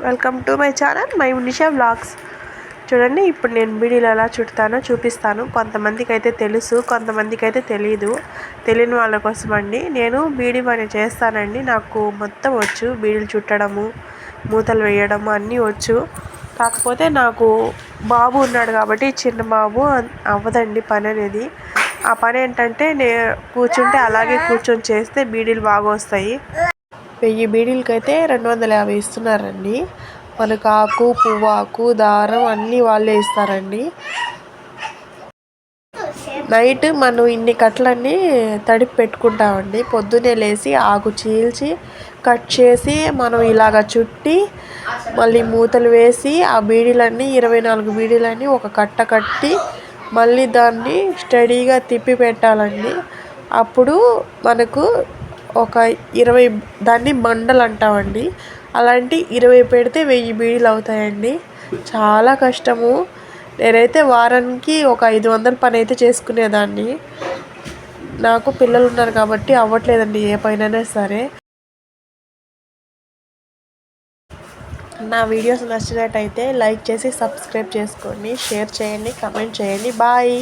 Welcome to my channel my Nisha vlogs చూడండి ఇప్పుడు నేను బీడీలు ఎలా చుడతానో చూపిస్తాను. కొంతమందికి అయితే తెలుసు కొంతమందికి అయితే తెలియదు తెలియని వాళ్ళ కోసం అండి నేను బీడీ పని చేస్తానండి. నాకు మొత్తం వచ్చు. బీడీలు చుట్టడము మూతలు వేయడము అన్నీ వచ్చు. కాకపోతే నాకు బాబు ఉన్నాడు కాబట్టి చిన్న బాబు అవ్వదండి పని అనేది. ఆ పని ఏంటంటే నే కూర్చుంటే అలాగే కూర్చొని చేస్తే బీడీలు బాగా వస్తాయి. వెయ్యి బీడీలకైతే రెండు వందల యాభై ఇస్తున్నారండి. మనకు ఆకు పువ్వాకు దారం అన్నీ వాళ్ళే ఇస్తారండి. నైట్ మనం ఇన్ని కట్టలన్నీ తడిపి పెట్టుకుంటామండి. పొద్దున్నే లేచి ఆకు చీల్చి కట్ చేసి మనం ఇలాగ చుట్టి మళ్ళీ మూతలు వేసి ఆ బీడీలన్నీ ఇరవై నాలుగు బీడీలన్నీ ఒక కట్ట కట్టి మళ్ళీ దాన్ని స్టడీగా తిప్పి పెట్టాలండి. అప్పుడు మనకు ఒక ఇరవై దాన్ని మండలు అంటామండి అలాంటి ఇరవై పెడితే వెయ్యి బీడీలు అవుతాయండి చాలా కష్టము. నేనైతే వారానికి ఒక ఐదు వందల పని అయితే చేసుకునేదాన్ని. నాకు పిల్లలు ఉన్నారు కాబట్టి అవ్వట్లేదండి ఏ పైన సరే. నా వీడియోస్ నచ్చినట్టయితే లైక్ చేసి సబ్స్క్రైబ్ చేసుకోండి షేర్ చేయండి కమెంట్ చేయండి. బాయ్!